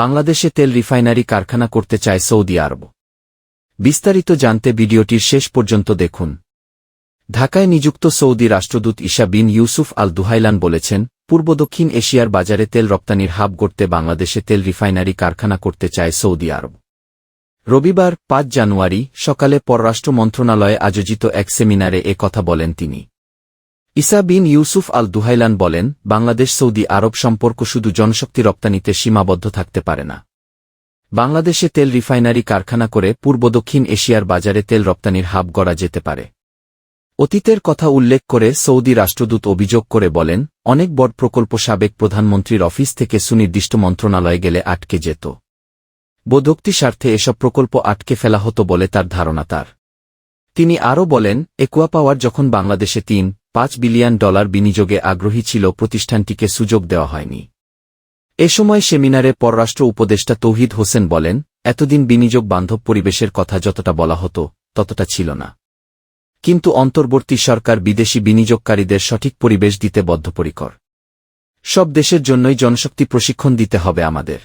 বাংলাদেশে তেল রিফাইনারি কারখানা করতে চায় সৌদি আরব। বিস্তারিত জানতে ভিডিওটির শেষ পর্যন্ত দেখুন। ঢাকায় নিযুক্ত সৌদি রাষ্ট্রদূত ইশা বিন ইউসুফ আল দুহাইলান বলেছেন, পূর্ব দক্ষিণ এশিয়ার বাজারে তেল রপ্তানির হাব গড়তে বাংলাদেশে তেল রিফাইনারি কারখানা করতে চায় সৌদি আরব। রবিবার, পাঁচ জানুয়ারি সকালে পররাষ্ট্র মন্ত্রণালয়ে আয়োজিত এক সেমিনারে কথা বলেন তিনি। ইসা বিন ইউসুফ আল দুহাইলান বলেন, বাংলাদেশ সৌদি আরব সম্পর্ক শুধু জনশক্তি রপ্তানিতে সীমাবদ্ধ থাকতে পারে না। বাংলাদেশে তেল রিফাইনারি কারখানা করে পূর্ব দক্ষিণ এশিয়ার বাজারে তেল রপ্তানির হাব গড়া যেতে পারে। অতীতের কথা উল্লেখ করে সৌদি রাষ্ট্রদূত অভিযোগ করে বলেন, অনেক বড় প্রকল্প সাবেক প্রধানমন্ত্রীর অফিস থেকে সুনির্দিষ্ট মন্ত্রণালয়ে গেলে আটকে যেত। বোধোক্তি স্বার্থে এসব প্রকল্প আটকে ফেলা হতো বলে তার ধারণা তার। তিনি আরও বলেন, একুয়া পাওয়ার যখন বাংলাদেশে তিন পাঁচ বিলিয়ন ডলার বিনিয়োগে আগ্রহী ছিল প্রতিষ্ঠানটিকে সুযোগ দেওয়া হয়নি। এ সময় সেমিনারে পররাষ্ট্র উপদেষ্টা তৌহিদ হোসেন বলেন, এতদিন বিনিয়োগ বান্ধব পরিবেশের কথা যতটা বলা হতো, ততটা ছিল না। কিন্তু অন্তর্বর্তী সরকার বিদেশি বিনিয়োগকারীদের সঠিক পরিবেশ দিতে বদ্ধপরিকর। সব দেশের জন্যই জনশক্তি প্রশিক্ষণ দিতে হবে আমাদের।